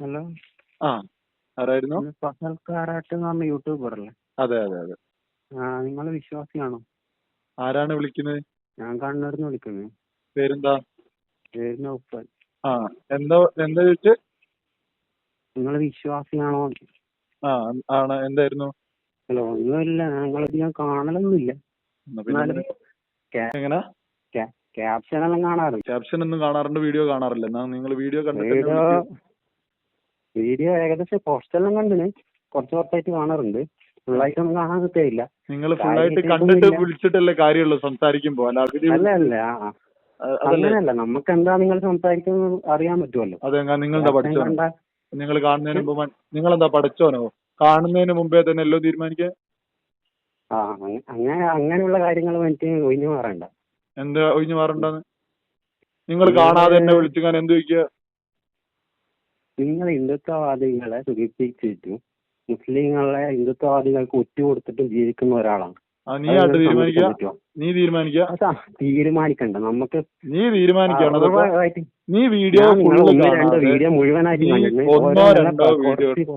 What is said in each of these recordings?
Hello. ആ ആരായിരുന്നു? ഫസൽ കാരാട്ട് എന്ന് പറഞ്ഞ യൂട്യൂബർ അല്ലേ? അതെ അതെ അതെ. ആ നിങ്ങൾ വിശ്വാസിയാണോ? ആരാണ് വിളിക്കുന്നത്? ഞാൻ കണ്ണൂർന്ന് വിളിക്കുന്നത് പേരെന്താ? പേര് നൗഫൽ ആ എന്താ എന്താ ചോദിച്ചു? നിങ്ങൾ വിശ്വാസിയാണോ? ആ ആണ് എന്തായിരുന്നു? ഹലോ ഒന്നുമില്ല ഞങ്ങളത് ഞാൻ കാണലൊന്നുമില്ല. എങ്ങനെ? ക്യാപ്ഷൻ എല്ലാം കാണാറുണ്ട് ക്യാപ്ഷൻ ഒന്നും കാണാറുണ്ട് വീഡിയോ കാണാറില്ല. നിങ്ങൾ വീഡിയോ കണ്ടിട്ട് വീഡിയോ ഏകദേശം പോസ്റ്റെല്ലാം കണ്ടിന്. കുറച്ച് കുറച്ചായിട്ട് കാണാറുണ്ട്. ഫുള്ളായിട്ടൊന്നും കാണാൻ കിട്ടിയില്ല നിങ്ങൾ ഫുൾ ആയിട്ട് കണ്ടിട്ട്. വിളിച്ചിട്ടല്ലേ കാര്യമുള്ളൂ സംസാരിക്കുമ്പോ? അല്ല അല്ല അങ്ങനെയല്ല. നമുക്ക് എന്താ നിങ്ങൾ സംസാരിക്കുന്നത് അറിയാൻ പറ്റുമല്ലോ. അതെ നിങ്ങളുടെ പഠിച്ചോ നിങ്ങൾ കാണുന്നതിന് മുമ്പ് നിങ്ങൾ എന്താ പഠിച്ചോനോ കാണുന്നതിന് മുമ്പേ തന്നെ എല്ലോ തീരുമാനിക്കാൻ ആ അങ്ങ- അങ്ങനെ അങ്ങനെയുള്ള കാര്യങ്ങൾ എനിക്ക് ഒഴിഞ്ഞു മാറണ്ട. എന്താ ഒഴിഞ്ഞു മാറണ്ടെന്ന്? നിങ്ങൾ കാണാതെ എന്നെ വിളിച്ചു ഞാൻ എന്ത് ചോദിക്കുക നിങ്ങൾ ഹിന്ദുത്വവാദികളെ സുഖിപ്പിച്ചിട്ടും മുസ്ലിങ്ങളെ ഹിന്ദുത്വവാദികൾക്ക് ഒറ്റുകൊടുത്തിട്ടും ജീവിക്കുന്ന ഒരാളാണ്. നീ ആയിട്ട് അത് തീരുമാനിക്കുക. നീ തീരുമാനിക്കുക. തീരുമാനിക്കണ്ട. നമുക്ക് നീ തീരുമാനിക്കണം നീ വീഡിയോ വീഡിയോ മുഴുവനായിട്ട് ഒന്നോ രണ്ടോ വീഡിയോ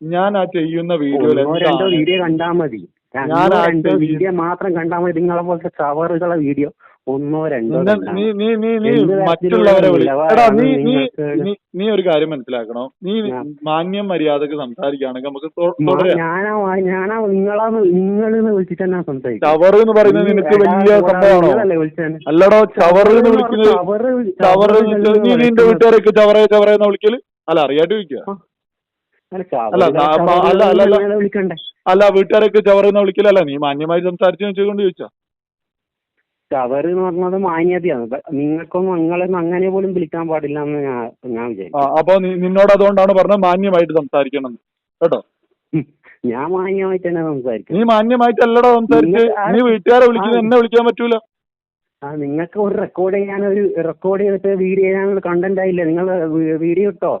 ഞാൻ ആ ചെയ്യുന്ന വീഡിയോയിൽ ഒന്നോ രണ്ടോ വീഡിയോ കണ്ടാ മതി. ഞാൻ വീഡിയോ മാത്രം കണ്ടാ മതി. നിങ്ങളെ പോലത്തെ ചവറുകളെ വീഡിയോ ഒന്നോ രണ്ടോ നീ നീ നീ നീ മറ്റുള്ളവരെ വിളി എടാ നീ നീ നീ നീ ഒരു കാര്യം മനസ്സിലാക്കണോ? നീ മാന്യം മര്യാദയ്ക്ക് സംസാരിക്കുകയാണെങ്കിൽ നമുക്ക് ഞാനാ ഞാനാ നിങ്ങളാന്ന് നിങ്ങളെന്ന് വിളിച്ചിട്ട് തന്നെ സംസാരിക്കും ചവറ് എന്ന് പറയുന്നത് നിനക്ക് വലിയ സംഭവമാണോ? അല്ലടോ ചവറ് എന്ന് വിളിക്കുന്നത് നീ നിന്റെ വീട്ടുകാരൊക്കെ ചവറേ ചവറേ എന്ന് വിളിക്കൽ? അല്ല അറിയാണ്ട് വിളിക്കുക. അല്ല, അല്ല, അല്ല, അല്ല, വീട്ടുകാരൊക്കെ ചവറേന്ന് വിളിക്കലല്ല നീ മാന്യമായി സംസാരിച്ചു വെച്ചുകൊണ്ട് ചോദിച്ചാ ചവറ് എന്ന് പറഞ്ഞത് മാന്യതയാണ്. നിങ്ങൾക്കൊന്നും നിങ്ങളൊന്നും അങ്ങനെ പോലും വിളിക്കാൻ പാടില്ല എന്ന് ഞാൻ ഞാൻ ആ വിചാരിക്കും അപ്പൊ നീ നിന്നോട് അതുകൊണ്ടാണ് പറഞ്ഞത് മാന്യമായിട്ട് സംസാരിക്കണം. എന്ന്. കേട്ടോ ഞാൻ മാന്യമായിട്ട് തന്നെ സംസാരിക്കും. നീ മാന്യമായിട്ടല്ലടോ സംസാരിച്ച്. നിങ്ങൾ ആ- നീ വീട്ടുകാരെ വിളിക്കുന്നത് ആ- എന്നെ വിളിക്കാൻ പറ്റൂല. ആ നിങ്ങൾക്ക് ഒരു റെക്കോർഡ് ചെയ്യാൻ ഒരു റെക്കോർഡ് ചെയ്തിട്ട് വീഡിയോ ചെയ്യാനുള്ള കണ്ടന്റ് ആയില്ല? നിങ്ങൾ വീഡിയോ ഇട്ടോ?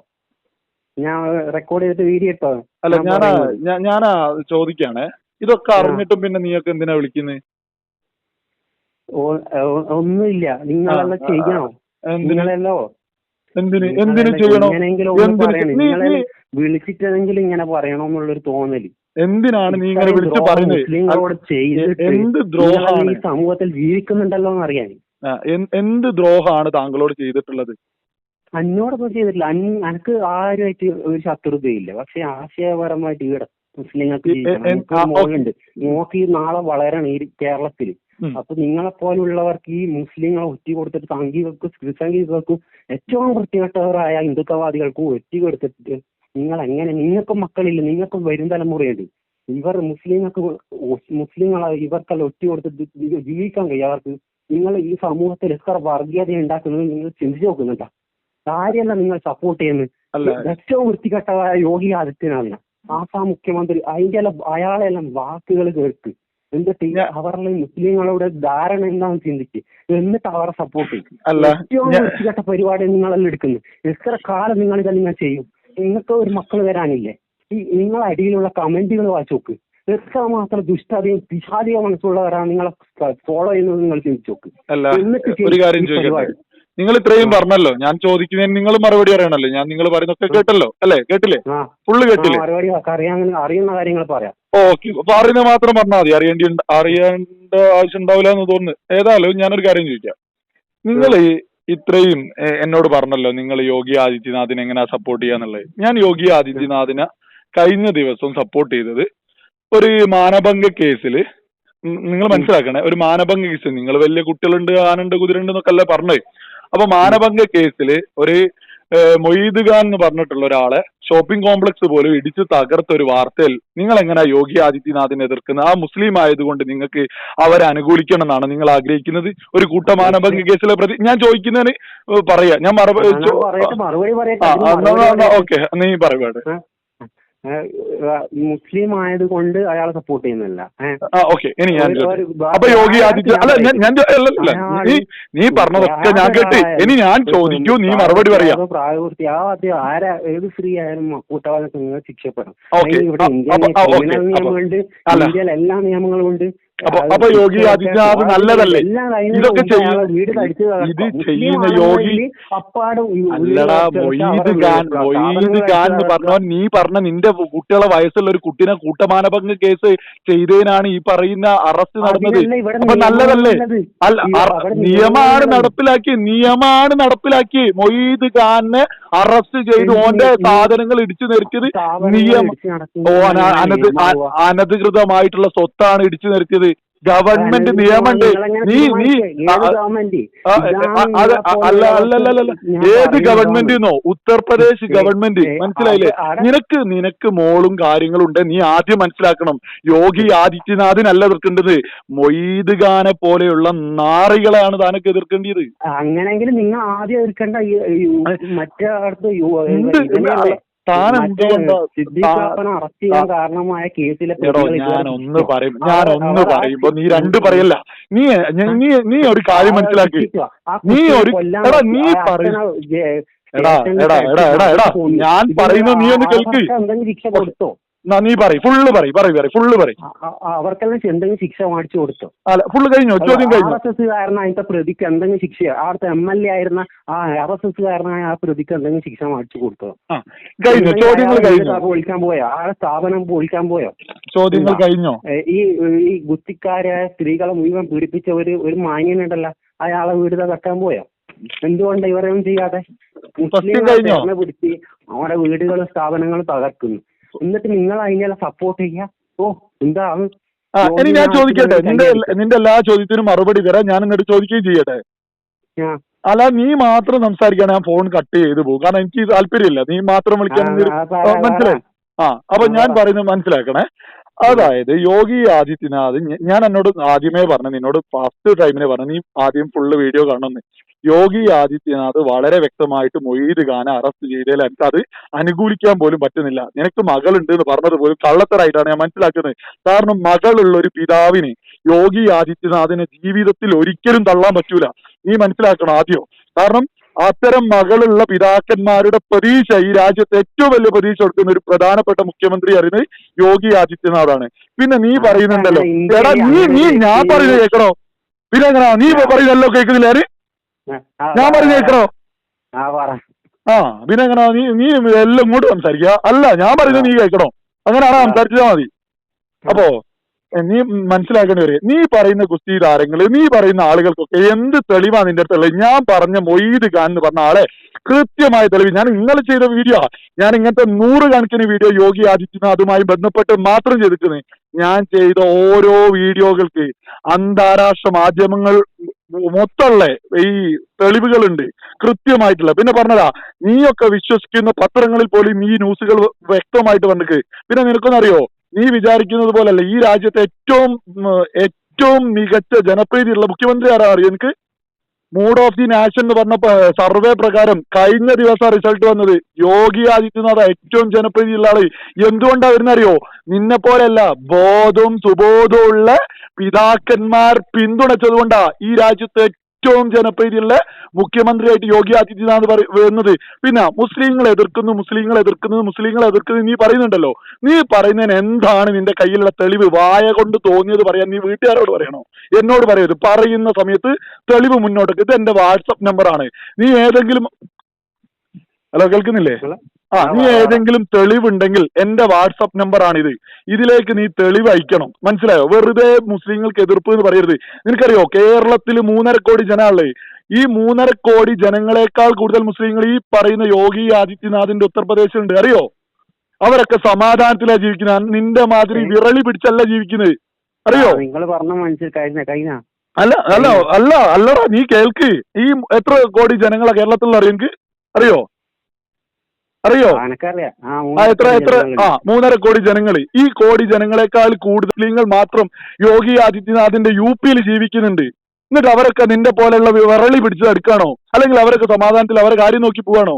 ഞാൻ റെക്കോർഡ് ചെയ്തിട്ട് വീഡിയോ ഇട്ടോ? അല്ല ഞാൻ ഞാനാ പറയുന്നത്. ഞാ- ഞാനാ ചോദിക്കാണ്. ഇതൊക്കെ അറിഞ്ഞിട്ടും പിന്നെ നീയൊക്കെ എന്തിനാ വിളിക്കുന്നത് ഒന്നുമില്ല. നിങ്ങളെല്ലാം ചെയ്യണോ? നിങ്ങളെല്ലോ വിളിച്ചിട്ടെങ്കിലും ഇങ്ങനെ പറയണമെന്നുള്ളൊരു തോന്നൽ. എന്തിനാണ് നീ ഇങ്ങനെ വിളിച്ചു പറയുന്നത്? എന്ത് ദ്രോഹാണ് ഈ സമൂഹത്തിൽ ജീവിക്കുന്നുണ്ടല്ലോ എന്ന് അറിയാൻ എന്ത് ദ്രോഹമാണ് താങ്കളോട് ചെയ്തിട്ടുള്ളത്? അന്നോടൊപ്പം ചെയ്തിട്ടില്ല. അനക്ക് ആരുമായിട്ട് ഒരു ശത്രുതയില്ല. പക്ഷെ ആശയപരമായിട്ട് ഇവിടെ മുസ്ലിങ്ങൾക്ക് നോക്കി മോക്ക് നാളെ വളരണം ഈ കേരളത്തിൽ. അപ്പൊ നിങ്ങളെ പോലുള്ളവർക്ക് ഈ മുസ്ലിങ്ങളെ ഒറ്റി കൊടുത്തിട്ട് സംഘികൾക്കും ക്രിസംഘികൾക്കും ഏറ്റവും വൃത്തികെട്ടവരായ ഹിന്ദുത്വവാദികൾക്കും ഒറ്റി കൊടുത്തിട്ട് നിങ്ങൾ എങ്ങനെ നിങ്ങൾക്കും മക്കളില്ല നിങ്ങൾക്കും വരും തലമുറയുണ്ട്. ഇവർ മുസ്ലിങ്ങൾക്ക് മുസ്ലിങ്ങളെ ഇവർക്കെല്ലാം ഒറ്റി കൊടുത്തിട്ട് ജീവിക്കാൻ കഴിയും. അവർക്ക് നിങ്ങൾ ഈ സമൂഹത്തിൽ എത്ര വർഗീയത ഉണ്ടാക്കുന്നത് നിങ്ങൾ ചിന്തിച്ചു നോക്കുന്നുണ്ടോ? കാര്യമല്ല നിങ്ങൾ സപ്പോർട്ട് ചെയ്യുന്നത്. ഏറ്റവും വൃത്തികെട്ടവരായ യോഗി ആദിത്യനാഥിനാണ്. ആസാം മുഖ്യമന്ത്രി അതിന്റെ എല്ലാം അയാളെല്ലാം വാക്കുകൾ കേൾക്ക്. എന്നിട്ട് ഈ ഞാ- അവരുടെ മുസ്ലിങ്ങളുടെ ധാരണ എന്താണെന്ന് ചിന്തിക്ക്. എന്നിട്ട് അവരെ സപ്പോർട്ട് ചെയ്യും. വൃത്തികെട്ട പരിപാടി നിങ്ങളെല്ലാം എടുക്കുന്നു എത്ര കാലം നിങ്ങൾ ഇതെല്ലാം ചെയ്യും? നിങ്ങൾക്ക് ഒരു മക്കൾ വരാനില്ലേ? ഈ നിങ്ങളെ അടിയിലുള്ള കമന്റുകൾ വായിച്ചു നോക്ക്. എത്ര മാത്രം ദുഷ്ടതയും പിശാചിക മനസ്സുള്ളവരാണ് നിങ്ങളെ ഫോളോ ചെയ്യുന്നത് നിങ്ങൾ ചിന്തിച്ചു നോക്ക്. എന്നിട്ട് പരിപാടി. നിങ്ങൾ ഇത്രയും പറഞ്ഞല്ലോ. ഞാൻ ചോദിക്കുന്നതിന് നിങ്ങൾ മറുപടി അറിയണല്ലോ. ഞാൻ നിങ്ങൾ പറയുന്നൊക്കെ കേട്ടല്ലോ. അല്ലേ? കേട്ടില്ലേ? ഫുള്ള് കേട്ടില്ലേ? അറിയുന്ന കാര്യങ്ങൾ പറയാം. ഓക്കെ. അപ്പൊ അറിയുന്നത് മാത്രം പറഞ്ഞാൽ മതി. അറിയേണ്ടി അറിയേണ്ട ആവശ്യം ഉണ്ടാവില്ല എന്ന് തോന്നുന്നു. ഏതായാലും ഞാനൊരു കാര്യം ചോദിക്കാം. നിങ്ങൾ ഇത്രയും എന്നോട് പറഞ്ഞല്ലോ. നിങ്ങൾ യോഗി ആദിത്യനാഥിനെ എങ്ങനെ സപ്പോർട്ട് ചെയ്യാന്നുള്ളത് ഞാൻ യോഗി ആദിത്യനാഥിനെ കഴിഞ്ഞ ദിവസം സപ്പോർട്ട് ചെയ്തത് ഒരു മാനഭംഗ കേസിൽ നിങ്ങൾ മനസ്സിലാക്കണേ? ഒരു മാനഭംഗ കേസ് നിങ്ങൾ വലിയ കുട്ടികളുണ്ട് ആനുണ്ട് കുതിരണ്ട് എന്നൊക്കെ അല്ലേ പറഞ്ഞത് അപ്പൊ മാനഭംഗ കേസിൽ ഒരു മൊയ്ദ് ഖാൻ എന്ന് പറഞ്ഞിട്ടുള്ള ഒരാളെ ഷോപ്പിംഗ് കോംപ്ലക്സ് പോലും ഇടിച്ചു തകർത്ത ഒരു വാർത്തയിൽ നിങ്ങൾ എങ്ങനെ യോഗി ആദിത്യനാഥിനെ എതിർക്കുന്നത് ആ മുസ്ലിം ആയതുകൊണ്ട് നിങ്ങൾക്ക് അവരെ അനുകൂലിക്കണം എന്നാണ് നിങ്ങൾ ആഗ്രഹിക്കുന്നത്? ഒരു കൂട്ട മാനഭംഗ കേസിലെ പ്രതി ഞാൻ ചോദിക്കുന്നതിന് പറയാ. ഞാൻ മറുപടി. ഓക്കെ. നീ പറയുവാട് ഏ, ആയത് കൊണ്ട് അയാളെ സപ്പോർട്ട് ചെയ്യുന്നില്ല. ഇനി ഞാൻ അപ്പൊ യോഗി ആദിത്യ അല്ല ഞാൻ നീ നീ പറഞ്ഞതൊക്കെ ഞാൻ കേട്ടി. ഇനി ഞാൻ ചോദിക്കൂ നീ മറുപടി പറയാ. പ്രായപൂർത്തി ആരാ ഏത് സ്ത്രീ ആയാലും കൂട്ടവാദത്തിൽ ശിക്ഷപ്പെടും. ഇവിടെ ഇന്ത്യയിലെ ആ, ക്രിമിനൽ നിയമങ്ങളുണ്ട് ഇന്ത്യയിലെ എല്ലാ നിയമങ്ങളും ഉണ്ട് അപ്പൊ അപ്പൊ യോഗി ആദിത്യനാഥ് നല്ലതല്ലേ? ഇതൊക്കെ ചെയ്യുന്ന ചെയ്യ- ഇത് ചെയ്യുന്ന യോഗി- അല്ലടാ മൊയ്ത് ഖാൻ മൊയ്ത് ഖാൻ എന്ന്. പറഞ്ഞവൻ നീ പറഞ്ഞ നിന്റെ കുട്ടികളെ വയസ്സുള്ള ഒരു കുട്ടിനെ കൂട്ടമാനഭംഗ കേസ് ചെയ്തതിനാണ് ഈ പറയുന്ന അറസ്റ്റ് നടന്നത്. അപ്പൊ നല്ലതല്ലേ. അല്ല നിയമാണ് നിയമമാണ് നടപ്പിലാക്കി നിയമമാണ് നടപ്പിലാക്കി. മൊയ്ത് ഖാനെ അറസ്റ്റ് ചെയ്ത് ഓന്റെ സാധനങ്ങൾ ഇടിച്ചു നിരത്തിയത് നിയമം. ഓ? അനധികൃതമായിട്ടുള്ള സ്വത്താണ് ഇടിച്ചു നിരത്തിയത് ഗവൺമെന്റ് നിയമണ്ട്. നിയമമുണ്ട് നീ നീ അല്ല അല്ല അല്ല ഏത്. ഗവൺമെന്റ് എന്നോ ഉത്തർപ്രദേശ് ഗവൺമെന്റ് മനസ്സിലായില്ലേ? നിനക്ക് നിനക്ക് മോളും കാര്യങ്ങളും ഉണ്ട് നീ ആദ്യം മനസ്സിലാക്കണം. യോഗി ആദിത്യനാഥിനല്ല എതിർക്കേണ്ടത്. മൊയ്ത് ഖാനെ പോലെയുള്ള നാറികളെയാണ് താനൊക്കെ എതിർക്കേണ്ടത് അങ്ങനെയെങ്കിലും നിങ്ങൾ ആദ്യം എതിർക്കേണ്ട മറ്റേ അറസ്റ്റ് ചെയ്യാൻ കാരണമായ കേസിലെ ഒന്ന് പറയും. ഞാനൊന്ന് പറയുമ്പോ നീ രണ്ട് പറയല്ല. നീ നീ നീ ഒരു കാര്യം മനസ്സിലാക്കി. നീ ഒരു-. നീ പറയ്- എടാ, എടാ, എടാ, എടാ, എടാ, ഞാൻ പറയുന്നത് നീ ഒന്ന് കേൾക്ക്. കൊടുത്തോ? നീ പറയും. ഫുള്ള് പറയും പറയും പറയും ഫുള്ള് പറയും. അവർക്കെല്ലാം എന്തെങ്കിലും ശിക്ഷ മേടിച്ചു കൊടുത്തു. അല്ല ഫുള്ള് കഴിഞ്ഞു? ചോദ്യം ആർ കഴിഞ്ഞോ? എസ് എസ് കാരണം അതിന്റെ പ്രതിക്ക് എന്തെങ്കിലും ശിക്ഷ അവിടുത്തെ എം എൽ എ ആയിരുന്ന ആ ആർ എസ് എസ് കാരണമായ ആ പ്രതിക്ക് എന്തെങ്കിലും ശിക്ഷ മേടിച്ചു കൊടുത്തു? കഴിഞ്ഞു? ചോദ്യങ്ങൾ കഴിഞ്ഞു? പൊളിക്കാൻ പോയോ? ആ സ്ഥാപനം പൊളിക്കാൻ പോയോ? ചോദ്യങ്ങൾ കഴിഞ്ഞോ? ഈ ഈ ഗുസ്തിക്കാരായ സ്ത്രീകളെ മുഴുവൻ പീഡിപ്പിച്ച ഒരു ഒരു മാന്യനുണ്ടല്ലോ. അയാളെ വീട് തകർക്കാൻ പോയോ? എന്തുകൊണ്ട് ഇവരൊന്നും ചെയ്യാതെ? മുസ്ലിം? പിടിച്ച് അവരുടെ വീടുകളും സ്ഥാപനങ്ങളും തകർക്കുന്നു. എന്നിട്ട് നിങ്ങൾ അതിനെല്ലാം സപ്പോർട്ട് ചെയ്യാ? ഓ എന്താണ് ഇനി ഞാൻ ചോദിക്കട്ടെ. നിന്റെ നിന്റെ എല്ലാ ചോദ്യത്തിനും മറുപടി തരാം ഞാൻ ഇങ്ങോട്ട് ചോദിക്കുകയും ചെയ്യട്ടെ. അല്ല നീ മാത്രം സംസാരിക്കാൻ ഞാൻ ഫോൺ കട്ട് ചെയ്ത് പോകും. കാരണം എനിക്ക് താല്പര്യമില്ല. നീ മാത്രം വിളിക്കാൻ മനസ്സിലായി? ആ അപ്പൊ ഞാൻ പറയുന്നത് മനസ്സിലാക്കണേ. അതായത് യോഗി ആദിത്യനാഥ് ഞാൻ എന്നോട് ആദ്യമേ പറഞ്ഞു നിന്നോട് ഫസ്റ്റ് ടൈമിനെ പറഞ്ഞു നീ ആദ്യം ഫുള്ള് വീഡിയോ കാണണമെന്ന് യോഗി ആദിത്യനാഥ് വളരെ വ്യക്തമായിട്ട് മൊയ്ത് ഖാനെ അറസ്റ്റ് ചെയ്തതിൽ എനിക്ക് അത് അനുകൂലിക്കാൻ പോലും പറ്റുന്നില്ല. നിനക്ക് മകളുണ്ട് എന്ന് പറഞ്ഞത് പോലും കള്ളത്തരായിട്ടാണ് ഞാൻ മനസ്സിലാക്കുന്നത്. കാരണം മകളുള്ള ഒരു പിതാവിനെ യോഗി ആദിത്യനാഥിനെ ജീവിതത്തിൽ ഒരിക്കലും തള്ളാൻ പറ്റൂല. നീ മനസ്സിലാക്കണം ആദ്യം. കാരണം അത്തരം മകളുള്ള പിതാക്കന്മാരുടെ പ്രതീക്ഷ ഈ രാജ്യത്ത് ഏറ്റവും വലിയ പ്രതീക്ഷ കൊടുക്കുന്ന ഒരു പ്രധാനപ്പെട്ട മുഖ്യമന്ത്രി അറിയുന്നത് യോഗി ആദിത്യനാഥാണ്. പിന്നെ നീ പറയുന്നുണ്ടല്ലോ. എടാ നീ നീ ഞാൻ പറയുന്നത് കേൾക്കണോ? പിന്നെ എങ്ങനാ? നീ പറയുന്നല്ലോ കേൾക്കുന്നില്ല? ഞാൻ പറയുന്നത് കേൾക്കണോ? ആ പിന്നെ എങ്ങനാ? നീ നീ എല്ലാം ഇങ്ങോട്ട് സംസാരിക്കുക. അല്ല ഞാൻ പറയുന്നത് നീ കേൾക്കണോ? അങ്ങനെയാണോ സംസാരിച്ചാൽ മതി. അപ്പോ നീ മനസ്സിലാക്കേണ്ടി വരും. നീ പറയുന്ന ഗുസ്തി താരങ്ങൾ നീ പറയുന്ന ആളുകൾക്കൊക്കെ എന്ത് തെളിവാ നിന്റെ അടുത്തുള്ളത്? ഞാൻ പറഞ്ഞ മൊയ്ത് ഖാൻ എന്ന് പറഞ്ഞ ആളെ കൃത്യമായ തെളിവ്. ഞാൻ ഇന്നലെ ചെയ്ത വീഡിയോ ഞാൻ ഇങ്ങനത്തെ നൂറ് കണക്കിന് വീഡിയോ യോഗി ആദിത്യനാഥുമായി ബന്ധപ്പെട്ട് മാത്രം ചെയ്തിട്ടുണ്ട്. ഞാൻ ചെയ്ത ഓരോ വീഡിയോകൾക്ക് അന്താരാഷ്ട്ര മാധ്യമങ്ങൾ മൊത്തമുള്ള ഈ തെളിവുകളുണ്ട്. കൃത്യമായിട്ടുള്ള. പിന്നെ പറഞ്ഞതാ നീയൊക്കെ വിശ്വസിക്കുന്ന പത്രങ്ങളിൽ പോലും ഈ ന്യൂസുകൾ വ്യക്തമായിട്ട് വന്നിട്ട്. പിന്നെ നിനക്കൊന്നറിയോ? നീ വിചാരിക്കുന്നത് പോലല്ല. ഈ രാജ്യത്തെ ഏറ്റവും ഏറ്റവും മികച്ച ജനപ്രീതിയുള്ള മുഖ്യമന്ത്രി ആരാ അറിയാം എനിക്ക് മൂഡ് ഓഫ് ദി നാഷൻ എന്ന് പറഞ്ഞ സർവേ പ്രകാരം കഴിഞ്ഞ ദിവസം റിസൾട്ട് വന്നത് യോഗി ആദിത്യനാഥ് ഏറ്റവും ജനപ്രീതിയുള്ള ആൾ. എന്തുകൊണ്ടാ വരുന്നറിയോ? നിന്നെ പോലെയല്ല ബോധവും സുബോധവും ഉള്ള പിതാക്കന്മാർ പിന്തുണച്ചത് കൊണ്ടാ ഈ രാജ്യത്തെ ഏറ്റവും ജനപ്രീതിയുള്ള മുഖ്യമന്ത്രിയായിട്ട് യോഗി ആദിത്യനാഥ് വരുന്നത്. പിന്നെ മുസ്ലിങ്ങളെ എതിർക്കുന്നു മുസ്ലിങ്ങളെ എതിർക്കുന്നത് മുസ്ലിങ്ങളെ എതിർക്കുന്നത് നീ പറയുന്നുണ്ടല്ലോ. നീ പറയുന്നതിന് എന്താണ് നിന്റെ കയ്യിലുള്ള തെളിവ്? വായ കൊണ്ട് തോന്നിയത് പറയാൻ നീ വീട്ടുകാരോട് പറയണോ? എന്നോട് പറയരുത്. പറയുന്ന സമയത്ത് തെളിവ് മുന്നോട്ട് ഇത് എന്റെ വാട്സപ്പ് നമ്പറാണ്. നീ ഏതെങ്കിലും ഹലോ കേൾക്കുന്നില്ലേ? ആ നീ ഏതെങ്കിലും തെളിവുണ്ടെങ്കിൽ എന്റെ വാട്സപ്പ് നമ്പറാണിത് ഇതിലേക്ക് നീ തെളിവ് അയക്കണം. മനസ്സിലായോ? വെറുതെ മുസ്ലിങ്ങൾക്ക് എതിർപ്പ് എന്ന് പറയരുത്. നിനക്കറിയോ? കേരളത്തിൽ മൂന്നര കോടി ജനമല്ലേ ഈ മൂന്നര കോടി ജനങ്ങളെക്കാൾ കൂടുതൽ മുസ്ലിങ്ങൾ ഈ പറയുന്ന യോഗി ആദിത്യനാഥിന്റെ ഉത്തർപ്രദേശിലുണ്ട്. അറിയോ? അവരൊക്കെ സമാധാനത്തിലാ ജീവിക്കുന്നത്. നിന്റെ മാതിരി വിറളി പിടിച്ചല്ല ജീവിക്കുന്നത്. അറിയോ? നിങ്ങൾ പറഞ്ഞ മനസ്സിൽ അല്ല അല്ല അല്ല അല്ലടാ നീ കേൾക്ക്. ഈ എത്ര കോടി ജനങ്ങളാ കേരളത്തിൽ അറിയോ അറിയോ? അറിയോ? ആ എത്ര എത്ര? ആ മൂന്നര കോടി ജനങ്ങൾ ഈ കോടി ജനങ്ങളെക്കാൾ കൂടുതൽ നിങ്ങൾ മാത്രം യോഗി ആദിത്യനാഥിന്റെ യു പിയിൽ ജീവിക്കുന്നുണ്ട്. എന്നിട്ട് അവരൊക്കെ നിന്റെ പോലെയുള്ള വിറളി പിടിച്ച് എടുക്കാണോ? അല്ലെങ്കിൽ അവരൊക്കെ സമാധാനത്തിൽ അവരെ കാര്യം നോക്കി പോവാണോ?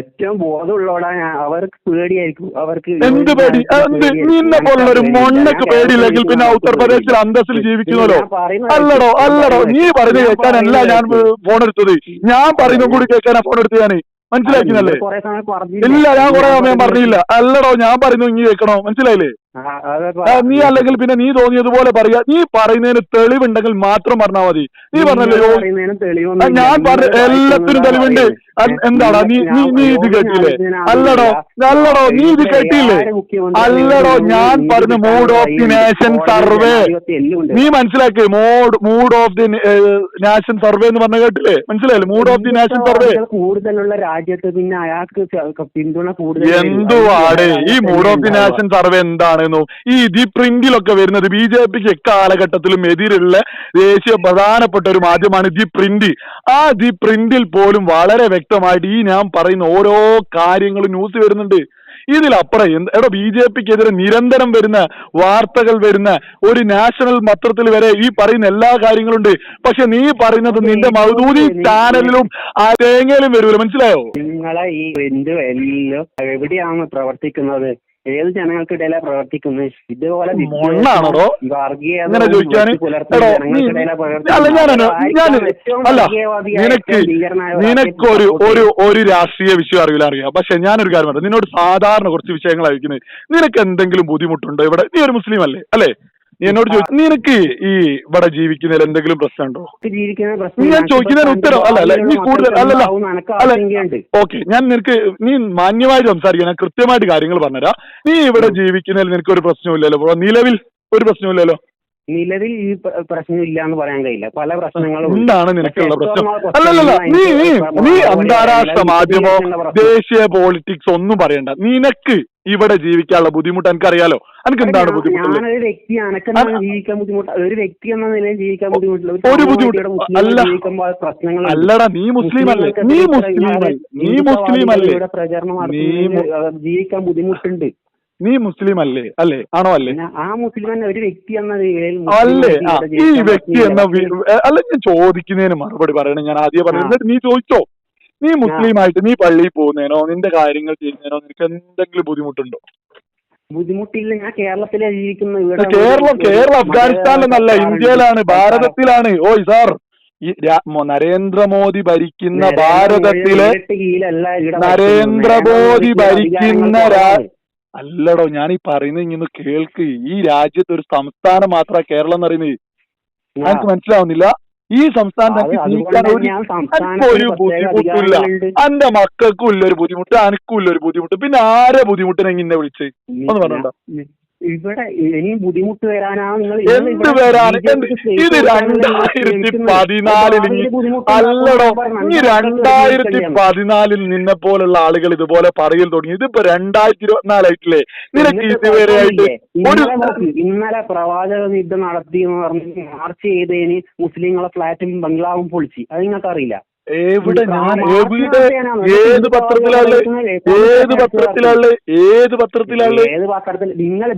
ഏറ്റവും ബോധമുള്ളവടാ അവർക്ക് പേടിയായിരിക്കും. അവർക്ക് എന്ത് പേടി? എന്ത്? നിന്നെ പോലുള്ള ഒരു മണ്ണക്ക് പേടിയില്ലെങ്കിൽ പിന്നെ ഉത്തർപ്രദേശിൽ അന്തസ്സിൽ ജീവിക്കുന്നല്ലോ അല്ലടോ അല്ലടോ. നീ പറയുന്നത് കേൾക്കാനല്ല ഞാൻ ഫോൺ എടുത്തത്. ഞാൻ പറയുന്നത് കൂടി കേൾക്കാനാ ഫോൺ എടുത്ത് ഞാൻ പറഞ്ഞു ഇല്ല ഞാൻ കുറെ സമയം പറഞ്ഞില്ല? അല്ലടോ ഞാൻ പറയുന്നു ഇനി കേൾക്കണോ? മനസ്സിലായില്ലേ? നീ അല്ലെങ്കിൽ പിന്നെ നീ തോന്നിയതുപോലെ പറയുക നീ പറയുന്നതിന് തെളിവുണ്ടെങ്കിൽ മാത്രം പറഞ്ഞാൽ മതി. നീ പറഞ്ഞല്ലോ ഞാൻ. പറഞ്ഞ എല്ലാത്തിനും തെളിവുണ്ട്. എന്താടാ നീ നീ നീ ഇത് കേട്ടില്ലേ? അല്ലടോ അല്ലടോ നീ ഇത് കേട്ടില്ലേ? അല്ലടോ ഞാൻ പറഞ്ഞു mood of the nation survey. നീ മനസ്സിലാക്കി mood mood of the nation survey എന്ന് പറഞ്ഞ കേട്ടില്ലേ? മനസ്സിലായില്ലേ? Mood of the nation survey കൂടുതലുള്ള രാജ്യത്ത് പിന്നെ അയാൾക്ക് പിന്തുണ കൂടുതൽ എന്തുവാടേ? ഈ mood of the. Nation survey എന്താണെന്നോ ഈ ദി പ്രിന്റിലൊക്കെ വരുന്നത് ബി ജെ പിക്ക് എക്കാലഘട്ടത്തിലും എതിരുള്ള ദേശീയ പ്രധാനപ്പെട്ട ഒരു മാധ്യമമാണ് ദി പ്രിന്റ് ആ ദി പ്രിന്റിൽ പോലും വളരെ വ്യക്തമായിട്ട് ഈ ഞാൻ പറയുന്ന ഓരോ കാര്യങ്ങളും ന്യൂസ് വരുന്നുണ്ട്. ഇതിലപ്പുറം എന്ത് എടോ ബി ജെ പിക്കെതിരെ നിരന്തരം വരുന്ന വാർത്തകൾ വരുന്ന ഒരു നാഷണൽ പത്രത്തിൽ വരെ ഈ പറയുന്ന എല്ലാ കാര്യങ്ങളും ഉണ്ട് പക്ഷെ നീ പറയുന്നത് നിന്റെ മൗദൂദി ചാനലിലും ആ തേങ്ങയിലും വരൂല മനസ്സിലായോ? നിങ്ങളെ ഈ എന്ത് എല്ലാം എവിടെയാണ് പ്രവർത്തിക്കുന്നത്? ഏത് ജനങ്ങൾക്കിടയിലാ പ്രവർത്തിക്കുന്നത് ഇതുപോലെ മണ്ണാണോ അല്ല നിനക്ക് നിനക്കൊരു ഒരു ഒരു രാഷ്ട്രീയ വിഷയം അറിയില്ല അറിയാം. പക്ഷെ ഞാനൊരു കാര്യം പറഞ്ഞു നിന്നോട് സാധാരണ കുറച്ച് വിഷയങ്ങൾ അയക്കുന്നത് നിനക്ക് എന്തെങ്കിലും ബുദ്ധിമുട്ടുണ്ടോ ഇവിടെ? നീ ഒരു മുസ്ലിം അല്ലേ? അല്ലേ? നീ എന്നോട് ചോദിച്ചു നിനക്ക് ഈ ഇവിടെ ജീവിക്കുന്നതിൽ എന്തെങ്കിലും പ്രശ്നമുണ്ടോ? ഞാൻ ചോദിക്കുന്നതിന് ഉത്തരം അല്ല അല്ല നീ കൂടുതൽ അല്ലല്ല അല്ല ഓക്കെ ഞാൻ നിനക്ക് നീ മാന്യമായിട്ട് സംസാരിക്കാൻ ഞാൻ കൃത്യമായിട്ട് കാര്യങ്ങൾ പറഞ്ഞുതരാം. നീ ഇവിടെ ജീവിക്കുന്നതിൽ നിനക്ക് ഒരു പ്രശ്നമില്ലല്ലോ നിലവിൽ ഒരു പ്രശ്നമില്ലല്ലോ നിലവിൽ ഈ പ്രശ്നം ഇല്ല എന്ന് പറയാൻ കഴിയില്ല. പല പ്രശ്നങ്ങളും ഉണ്ടാണ് എന്താണ് നിനക്കുള്ള പ്രശ്നം? അല്ലല്ല നീ നീ അന്താരാഷ്ട്ര മാധ്യമോ ദേശീയ പോളിറ്റിക്സ് ഒന്നും പറയണ്ട. നിനക്ക് ഇവിടെ ജീവിക്കാനുള്ള ബുദ്ധിമുട്ട് എനിക്കറിയാലോ. എനിക്ക് എന്താണ് ഞാൻ- ബുദ്ധിമുട്ടുള്ളത്? ഞാനൊരു വ്യക്തി ജീവിക്കാൻ ബുദ്ധിമുട്ട്? ഒരു വ്യക്തി എന്ന നിലയിൽ ജീവിക്കാൻ ബുദ്ധിമുട്ടില്ല. ഒരു ബുദ്ധിമുട്ട് അല്ല. പ്രശ്നങ്ങൾ അല്ലടാ നീ മുസ്ലിം അല്ലേ? നീ മുസ്ലിം നീ മുസ്ലിം അല്ലേ? പ്രചരണം ജീവിക്കാൻ ബുദ്ധിമുട്ടുണ്ട്. നീ മുസ്ലിം അല്ലേ? അല്ലേ? ആണോ അല്ലേ? ആ മുസ്ലിം ഒരു വ്യക്തി എന്ന അല്ലേ? ഈ വ്യക്തി എന്ന അല്ലെ ഞാൻ ചോദിക്കുന്നതിന് മറുപടി പറയണേ. ഞാൻ ആദ്യം പറഞ്ഞു എന്നിട്ട് നീ ചോദിച്ചോ. നീ മുസ്ലിം ആയിട്ട് നീ പള്ളിയിൽ പോകുന്നതിനോ നിന്റെ കാര്യങ്ങൾ ചെയ്യുന്നതിനോ നിനക്ക് എന്തെങ്കിലും ബുദ്ധിമുട്ടുണ്ടോ? ബുദ്ധിമുട്ടില്ല. ഞാൻ കേരളത്തിലെ ജീവിക്കുന്ന കേരളം കേരളം അഫ്ഗാനിസ്ഥാനിലൊന്നല്ല ഇന്ത്യയിലാണ് ഭാരതത്തിലാണ്. ഓയ് സാർ നരേന്ദ്രമോദി ഭരിക്കുന്ന ഭാരതത്തിലെ നരേന്ദ്രമോദി. ഭരിക്കുന്ന. അല്ലടോ ഞാൻ ഈ പറയുന്നത് ഇങ്ങനെ കേൾക്ക്. ഈ രാജ്യത്ത് ഒരു സംസ്ഥാനം മാത്രമാണ് കേരളം എന്ന് പറയുന്നത് ഞങ്ങൾക്ക് മനസ്സിലാവുന്നില്ല? ഈ സംസ്ഥാനത്ത് ഒരു ബുദ്ധിമുട്ടില്ല. എന്റെ മക്കൾക്കും ഇല്ല ഒരു ബുദ്ധിമുട്ട് അനക്കും ഇല്ല ഒരു ബുദ്ധിമുട്ട്. പിന്നെ ആരെ ബുദ്ധിമുട്ടിനെ ഇങ്ങനെ വിളിച്ച്? ഒന്ന് പറഞ്ഞോണ്ടോ. ഇവിടെ ഇനി ബുദ്ധിമുട്ട് വരാനാ നിങ്ങൾ എന്ത് വരാൻ ഇത് രണ്ടായിരത്തി പതിനാലിൽ അല്ലടോ ഈ രണ്ടായിരത്തി പതിനാലിൽ നിന്നെ പോലുള്ള ആളുകൾ ഇതുപോലെ പറയൽ തുടങ്ങി. ഇതിപ്പോ രണ്ടായിരത്തി ഇരുപത്തിനാലായിട്ടില്ലേ നിനക്ക് ഇതുവരെ ആയിട്ട് ഒരു ഇന്നലെ പ്രവാചക യുദ്ധം നടത്തി എന്ന് പറഞ്ഞ് മാർച്ച് ചെയ്തതിന് മുസ്ലിങ്ങളെ ഫ്ലാറ്റും ബംഗ്ലാവും പൊളിച്ച്. അത് നിങ്ങൾക്ക് അറിയില്ല എവിടെ ഞാൻ? എവിടെ ഏത് പത്രത്തിലാൾ ഏത് പത്രത്തിലാൾ ഏത് പത്രത്തിലാൾ ഏത് പത്രത്തിൽ? നിങ്ങൾ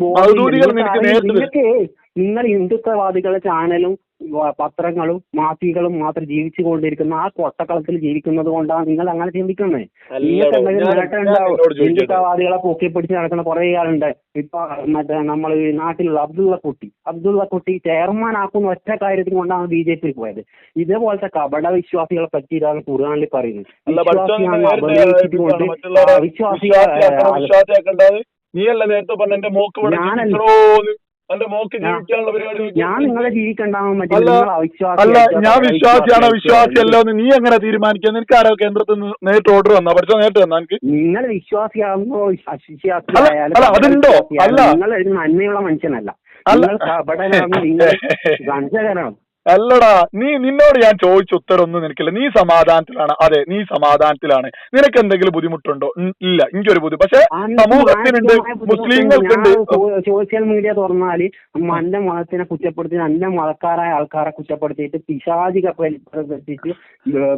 നിങ്ങൾ ഹിന്ദുത്വവാദികളുടെ ചാനലും പത്രങ്ങളും മാസികകളും മാത്രം ജീവിച്ചു കൊണ്ടിരിക്കുന്ന ആ കൊട്ടക്കളത്തിൽ ജീവിക്കുന്നത് കൊണ്ടാണ് നിങ്ങൾ അങ്ങനെ ചിന്തിക്കുന്നത്. നിങ്ങൾക്ക് എന്തെങ്കിലും നേട്ടം ഉണ്ടാവും ഹിന്ദുത്വവാദികളെ പൊക്കിപ്പിടിച്ച് നടക്കുന്ന കുറെ ആളുണ്ട്. ഇപ്പൊ മറ്റേ നമ്മൾ നാട്ടിലുള്ള അബ്ദുള്ള കുട്ടി. അബ്ദുള്ള കുട്ടി ചെയർമാൻ ആക്കുന്ന ഒറ്റ കാര്യത്തിന് കൊണ്ടാണ് ബി ജെ പി പോയത്. ഇതേപോലത്തെ കപട വിശ്വാസികളെ പറ്റി ഇതാണ് ഖുർആാനിൽ പറയുന്നത്. മറ്റുള്ളവരെ ആ, വിശ്വാസികളെ നീയല്ല നേരത്തെ പറഞ്ഞ എന്റെ മോക്ക് ഞാനല്ല. എന്റെ മോക്ക് ജീവിക്കാനുള്ള പരിപാടി നോക്കി. ഞാൻ നിങ്ങളെ ജീവിക്കണ്ടാവും അല്ല, ഞാൻ വിശ്വാസിയാണോ വിശ്വാസിയല്ലോ എന്ന് നീ എങ്ങനെ തീരുമാനിക്കാൻ നിനക്ക് ആരോ കേന്ദ്രത്തിൽ നിന്ന് നേരിട്ട് ഓർഡർ വന്നാ പഠിച്ചോ നേരിട്ട് വന്നാ എനിക്ക് നിങ്ങൾ വിശ്വാസിയാകുമ്പോ അല്ല, അതുണ്ടോ? അല്ല. നിങ്ങൾ ഒരു നന്മയുള്ള മനുഷ്യനല്ല അല്ല. നിങ്ങൾ കപടനാണ് നിങ്ങൾ വഞ്ചകനാണ് അല്ലടാ നീ നിന്നോട് ഞാൻ ചോദിച്ച ഉത്തരമൊന്നും നിനക്കില്ല. നീ സമാധാനത്തിലാണ്. അതെ നീ സമാധാനത്തിലാണ്. നിനക്ക് എന്തെങ്കിലും ബുദ്ധിമുട്ടുണ്ടോ? ഇല്ല. എനിക്കൊരു ബുദ്ധി പക്ഷെ സമൂഹത്തിനുണ്ട് മുസ്ലിങ്ങൾക്കുണ്ട്. സോഷ്യൽ മീഡിയ തുറന്നാൽ നല്ല മതത്തിനെ കുറ്റപ്പെടുത്തി നല്ല മതക്കാരായ ആൾക്കാരെ കുറ്റപ്പെടുത്തിയിട്ട് പിശാചിക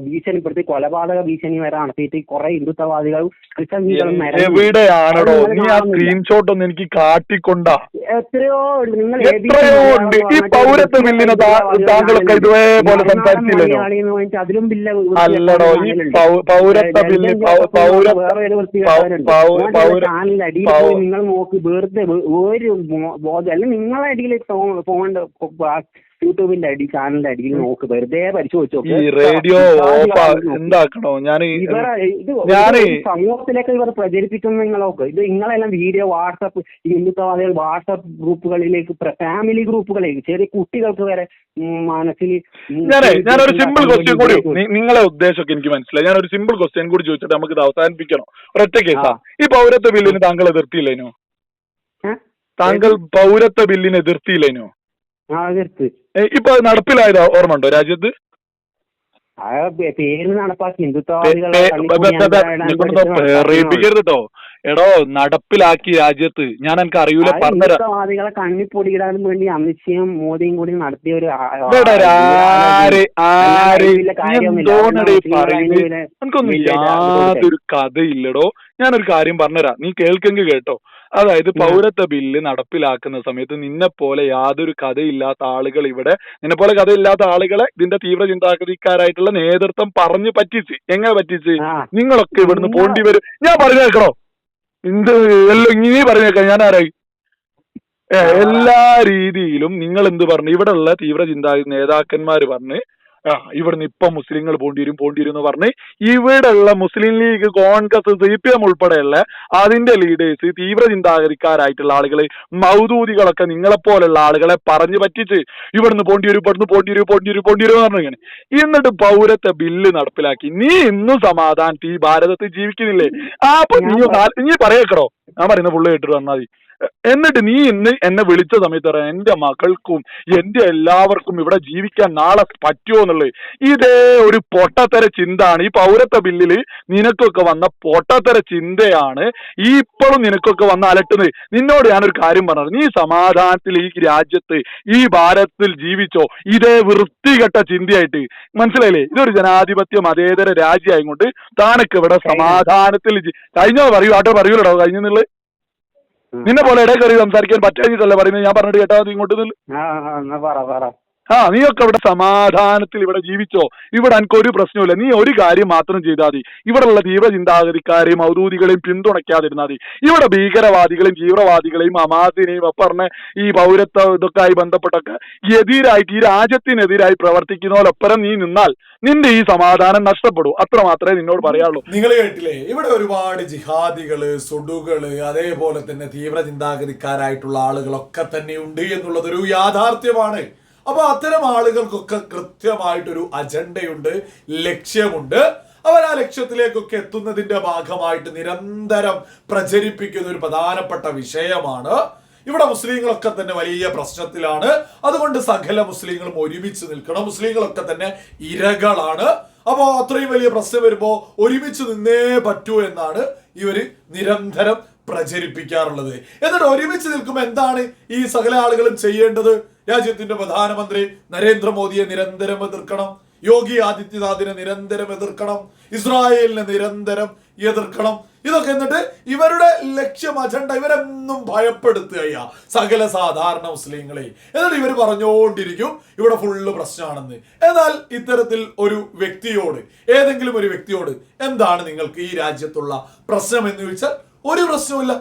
ഭീഷണിപ്പെടുത്തി കൊലപാതക ഭീഷണി വരെ നടത്തിയിട്ട് കുറെ ഹിന്ദുത്വവാദികൾ ക്രിസ്ത്യൻകളും എവിടെയാണോ നീ ആ സ്ക്രീൻഷോട്ട് ഒന്ന് എനിക്ക് കാട്ടിക്കൊണ്ടാ. എത്രയോ ഉണ്ട്. നിങ്ങൾ ഈ പൗരത്വ ബില്ലിനെ താങ്കളൊക്കെ ഇതുപോലെ സംസാരിച്ചില്ലല്ലോ. അതിലും അല്ലടോ ഈ പൗരത്വ ബില്ല് നിങ്ങൾ നോക്ക് വെറുതെ ഒരു ബോധം അല്ലെങ്കിൽ നിങ്ങളെ അടിയിൽ പോകേണ്ട യൂട്യൂബിന്റെ അടി ചാനലിന്റെ അടിയിൽ നോക്ക് വെറുതെ പരിശോധിച്ചു റേഡിയോ എന്താക്കണോ? ഞാൻ ഒരു സമൂഹത്തിലേക്ക് ഇവർ പ്രചരിപ്പിക്കുന്ന നിങ്ങളൊക്കെ ഇത് നിങ്ങളെല്ലാം വീഡിയോ വാട്സപ്പ് ഈ ഹിന്ദുത്വവാദികൾ വാട്സപ്പ് ഗ്രൂപ്പുകളിലേക്ക് ഫാമിലി ഗ്രൂപ്പുകളിലേക്ക് ചെറിയ കുട്ടികൾക്ക് വരെ മനസ്സിൽ ഞാനൊരു സിമ്പിൾ ക്വസ്റ്റ്യൻ കൂടി നിങ്ങളെ ഉദ്ദേശമൊക്കെ എനിക്ക് മനസ്സിലായി. ഞാനൊരു സിമ്പിൾ ക്വസ്റ്റ്യൻ കൂടി ചോദിച്ചിട്ട് നമുക്ക് ഇത് അവസാനിപ്പിക്കണം. ഒരൊറ്റ കേസാ. ഈ പൗരത്വ ബില്ലിന് താങ്കൾ എതിർത്തില്ലേനോ താങ്കൾ പൗരത്വ ബില്ലിന് എതിർത്തില്ലേനോ ഇപ്പൊ നടപ്പിലായതാ ഓർമ്മ ഉണ്ടോ രാജ്യത്ത്? പേര് നടപ്പാക്കി. എടോ നടപ്പിലാക്കി രാജ്യത്ത്. ഞാൻ എനിക്ക് അറിയൂല ഹിന്ദുത്വവാദികളെ കണ്ണിൽ പൊടിയിടാൻ വേണ്ടി അമിത്ഷയും മോദിയും കൂടി നടത്തിയ ഒരു എനിക്കൊന്നും യാതൊരു കഥയില്ലടോ. ഞാനൊരു കാര്യം പറഞ്ഞുതരാം. നീ കേൾക്കെങ്കിൽ കേട്ടോ. അതായത് പൗരത്വ ബില്ല് നടപ്പിലാക്കുന്ന സമയത്ത് നിന്നെ പോലെ യാതൊരു കഥയില്ലാത്ത ആളുകൾ ഇവിടെ നിന്നെ പോലെ കഥയില്ലാത്ത ആളുകളെ ഇതിന്റെ തീവ്ര ചിന്താഗതിക്കാരായിട്ടുള്ള നേതൃത്വം പറഞ്ഞു പറ്റിച്ച്. എങ്ങനെ പറ്റിച്ച്? നിങ്ങളൊക്കെ ഇവിടുന്ന് പോണ്ടി വരും. ഞാൻ പറഞ്ഞേക്കണോ എന്ത് എല്ലാം ഇങ്ങനെ പറഞ്ഞേക്കാം ഞാൻ ആരായി? എല്ലാ രീതിയിലും നിങ്ങൾ എന്ത് പറഞ്ഞു? ഇവിടെ ഉള്ള തീവ്ര ചിന്താഗതി നേതാക്കന്മാര് പറഞ്ഞ് ആ ഇവിടുന്ന് ഇപ്പൊ മുസ്ലിങ്ങൾ പോണ്ടി വരും പോണ്ടി വരും എന്ന് പറഞ്ഞ് ഇവിടെ ഉള്ള Muslim League Congress C P M ഉൾപ്പെടെയുള്ള അതിന്റെ ലീഡേഴ്സ് തീവ്ര ചിന്താഗതിക്കാരായിട്ടുള്ള ആളുകൾ മൗദൂദികളൊക്കെ നിങ്ങളെപ്പോലുള്ള ആളുകളെ പറഞ്ഞു പറ്റിച്ച് ഇവിടുന്ന് പോണ്ടി വരും ഇവിടുന്ന് പോണ്ടി വരും പോണ്ടി വരും പോണ്ടി വരും പറഞ്ഞു ഇങ്ങനെ എന്നിട്ട് പൗരത്വ ബില്ല് നടപ്പിലാക്കി. നീ ഇന്നും സമാധാനത്തിൽ ഈ ഭാരതത്തിൽ ജീവിക്കുന്നില്ലേ? ആ അപ്പൊ നീ നീ പറയക്കടോ. ഞാൻ പറയുന്ന പുള്ളി കേട്ടിട്ട് വന്നാൽ മതി. എന്നിട്ട് നീ ഇന്ന് എന്നെ വിളിച്ച സമയത്ത് പറയാം എന്റെ മക്കൾക്കും എന്റെ എല്ലാവർക്കും ഇവിടെ ജീവിക്കാൻ നാളെ പറ്റുമോ എന്നുള്ളത്? ഇതേ ഒരു പൊട്ടത്തര ചിന്താണ്. ഈ പൗരത്വ ബില്ലിൽ നിനക്കൊക്കെ വന്ന പൊട്ടത്തര ചിന്തയാണ് ഈ ഇപ്പോഴും നിനക്കൊക്കെ വന്ന അലട്ടുന്നത്. നിന്നോട് ഞാനൊരു കാര്യം പറഞ്ഞത് നീ സമാധാനത്തിൽ ഈ രാജ്യത്ത് ഈ ഭാരതത്തിൽ ജീവിച്ചോ? ഇതേ വൃത്തികെട്ട ചിന്തയായിട്ട്. മനസ്സിലായില്ലേ? ഇതൊരു ജനാധിപത്യ മതേതര രാജ്യമായതുകൊണ്ട് താനൊക്കെ ഇവിടെ സമാധാനത്തിൽ കഴിഞ്ഞോ? പറയൂ ആട്ടോ പറയൂലോ കഴിഞ്ഞെന്നുള്ളത് നിന്നെ പോലെ ഇടയിൽ കയറി സംസാരിക്കാൻ പറ്റാഞ്ഞിട്ടല്ലേ പറയുന്നത്? ഞാൻ പറഞ്ഞിട്ട് കേട്ടാ നീ ഇങ്ങോട്ട് പറ പറ. ആ നീയൊക്കെ ഇവിടെ സമാധാനത്തിൽ ഇവിടെ ജീവിച്ചോ? ഇവിടെ എനിക്ക് ഒരു പ്രശ്നമില്ല നീ ഒരു കാര്യം മാത്രം ചെയ്താൽ മതി. ഇവിടെയുള്ള തീവ്ര തീവ്രചിന്താഗതിക്കാരെയും ഔദ്യോഗികളെയും പിന്തുണയ്ക്കാതിരുന്നാൽ മതി. ഇവിടെ ഭീകരവാദികളെയും തീവ്രവാദികളെയും അമാദിനെയും പറഞ്ഞ ഈ പൗരത്വ ഇതൊക്കെ ആയി ബന്ധപ്പെട്ടൊക്കെ എതിരായിട്ട് ഈ രാജ്യത്തിനെതിരായി പ്രവർത്തിക്കുന്നതിലൊപ്പരം നീ നിന്നാൽ നിന്റെ ഈ സമാധാനം നഷ്ടപ്പെടും. അത്ര മാത്രമേ നിന്നോട് പറയാനുള്ളൂ. നിങ്ങൾ കേട്ടില്ലേ? ഇവിടെ ഒരുപാട് ജിഹാദികൾ സുഡുകൾ അതേപോലെ തന്നെ തീവ്ര ചിന്താഗതിക്കാരായിട്ടുള്ള ആളുകളൊക്കെ തന്നെ ഉണ്ട് എന്നുള്ളതൊരു യാഥാർത്ഥ്യമാണ്. അപ്പൊ അത്തരം ആളുകൾക്കൊക്കെ കൃത്യമായിട്ടൊരു അജണ്ടയുണ്ട് ലക്ഷ്യമുണ്ട്. അവർ ആ ലക്ഷ്യത്തിലേക്കൊക്കെ എത്തുന്നതിന്റെ ഭാഗമായിട്ട് നിരന്തരം പ്രചരിപ്പിക്കുന്ന ഒരു പ്രധാനപ്പെട്ട വിഷയമാണ്. ഇവിടെ മുസ്ലിങ്ങളൊക്കെ തന്നെ വലിയ പ്രശ്നത്തിലാണ്. അതുകൊണ്ട് സകല മുസ്ലിങ്ങളും ഒരുമിച്ച് നിൽക്കണം. മുസ്ലിങ്ങളൊക്കെ തന്നെ ഇരകളാണ്. അപ്പോൾ അത്രയും വലിയ പ്രശ്നം വരുമ്പോൾ ഒരുമിച്ച് നിന്നേ പറ്റൂ എന്നാണ് ഇവർ നിരന്തരം പ്രചരിപ്പിക്കാറുള്ളത്. എന്നിട്ട് ഒരുമിച്ച് നിൽക്കുമ്പോൾ എന്താണ് ഈ സകല ആളുകളും ചെയ്യേണ്ടത്? രാജ്യത്തിന്റെ പ്രധാനമന്ത്രി നരേന്ദ്രമോദിയെ നിരന്തരം എതിർക്കണം. യോഗി ആദിത്യനാഥിനെ നിരന്തരം എതിർക്കണം. ഇസ്രായേലിനെ നിരന്തരം എതിർക്കണം. ഇതൊക്കെ എന്നിട്ട് ഇവരുടെ ലക്ഷ്യം അജണ്ട ഇവരെന്നും ഭയപ്പെടുത്തുക സകല സാധാരണ മുസ്ലിങ്ങളെ. എന്നിട്ട് ഇവർ പറഞ്ഞുകൊണ്ടിരിക്കും ഇവിടെ ഫുള്ള് പ്രശ്നമാണെന്ന് എന്നാൽ ഇത്തരത്തിൽ ഒരു വ്യക്തിയോട് ഏതെങ്കിലും ഒരു വ്യക്തിയോട് എന്താണ് നിങ്ങൾക്ക് ഈ രാജ്യത്തുള്ള പ്രശ്നം എന്ന് ചോദിച്ചാൽ ഒരു പ്രശ്നവുമില്ല.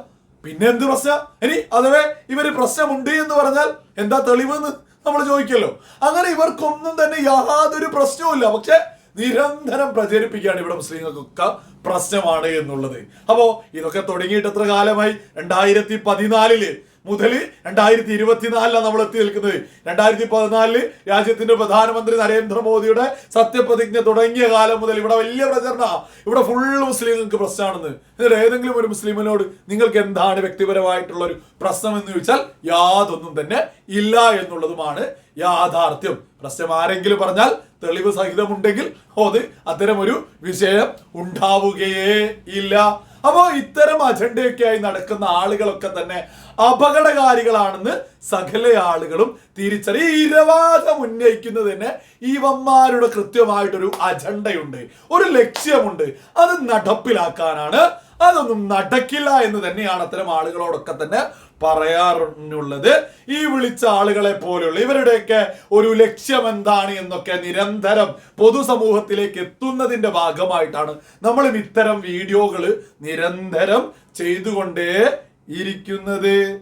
പിന്നെ എന്ത് പ്രശ്ന? ഇനി അതവേ ഇവർ പ്രശ്നമുണ്ട് എന്ന് പറഞ്ഞാൽ എന്താ തെളിവെന്ന് നമ്മൾ ചോദിക്കല്ലോ. അങ്ങനെ ഇവർക്കൊന്നും തന്നെ യാതൊരു പ്രശ്നവുമില്ല. പക്ഷെ നിരന്തരം പ്രചരിപ്പിക്കുകയാണ് ഇവിടെ മുസ്ലിങ്ങൾക്കൊക്കെ പ്രശ്നമാണ് എന്നുള്ളത്. അപ്പോ ഇതൊക്കെ തുടങ്ങിയിട്ട് എത്ര കാലമായി? രണ്ടായിരത്തി പതിനാലിൽ. മുതൽ രണ്ടായിരത്തി ഇരുപത്തിനാലിലാണ് നമ്മൾ എത്തി നിൽക്കുന്നത്. രണ്ടായിരത്തി പതിനാലിൽ രാജ്യത്തിന്റെ പ്രധാനമന്ത്രി നരേന്ദ്രമോദിയുടെ സത്യപ്രതിജ്ഞ തുടങ്ങിയ കാലം മുതൽ ഇവിടെ വലിയ പ്രചരണ. ഇവിടെ ഫുൾ മുസ്ലിങ്ങൾക്ക് പ്രശ്നമാണെന്ന്. എന്നിട്ട് ഏതെങ്കിലും ഒരു മുസ്ലിമിനോട് നിങ്ങൾക്ക് എന്താണ് വ്യക്തിപരമായിട്ടുള്ള ഒരു പ്രശ്നം എന്ന് ചോദിച്ചാൽ യാതൊന്നും തന്നെ ഇല്ല എന്നുള്ളതുമാണ് യാഥാർത്ഥ്യം. പ്രശ്നം ആരെങ്കിലും പറഞ്ഞാൽ തെളിവ് സഹിതമുണ്ടെങ്കിൽ അത് അത്തരം ഒരു വിഷയം ഉണ്ടാവുകയേ ഇല്ല. അപ്പോ ഇത്തരം അജണ്ടയൊക്കെയായി നടക്കുന്ന ആളുകളൊക്കെ തന്നെ അപകടകാരികളാണെന്ന് സകല ആളുകളും തിരിച്ചറി. ഈ ഇരവാദം ഉന്നയിക്കുന്നത് തന്നെ ഇവന്മാരുടെ കൃത്യമായിട്ടൊരു അജണ്ടയുണ്ട്. ഒരു ലക്ഷ്യമുണ്ട്. അത് നടപ്പിലാക്കാനാണ്. അതൊന്നും നടക്കില്ല എന്ന് തന്നെയാണ് അത്തരം ആളുകളോടൊക്കെ തന്നെ പറയാറുള്ളത്. ഈ വിളിച്ച ആളുകളെ പോലുള്ള ഇവരുടെയൊക്കെ ഒരു ലക്ഷ്യം എന്താണ് എന്നൊക്കെ നിരന്തരം പൊതുസമൂഹത്തിലേക്ക് എത്തുന്നതിന്റെ ഭാഗമായിട്ടാണ് നമ്മൾ ഇത്തരം വീഡിയോകൾ നിരന്തരം ചെയ്തുകൊണ്ടേ ഇരിക്കുന്നത്.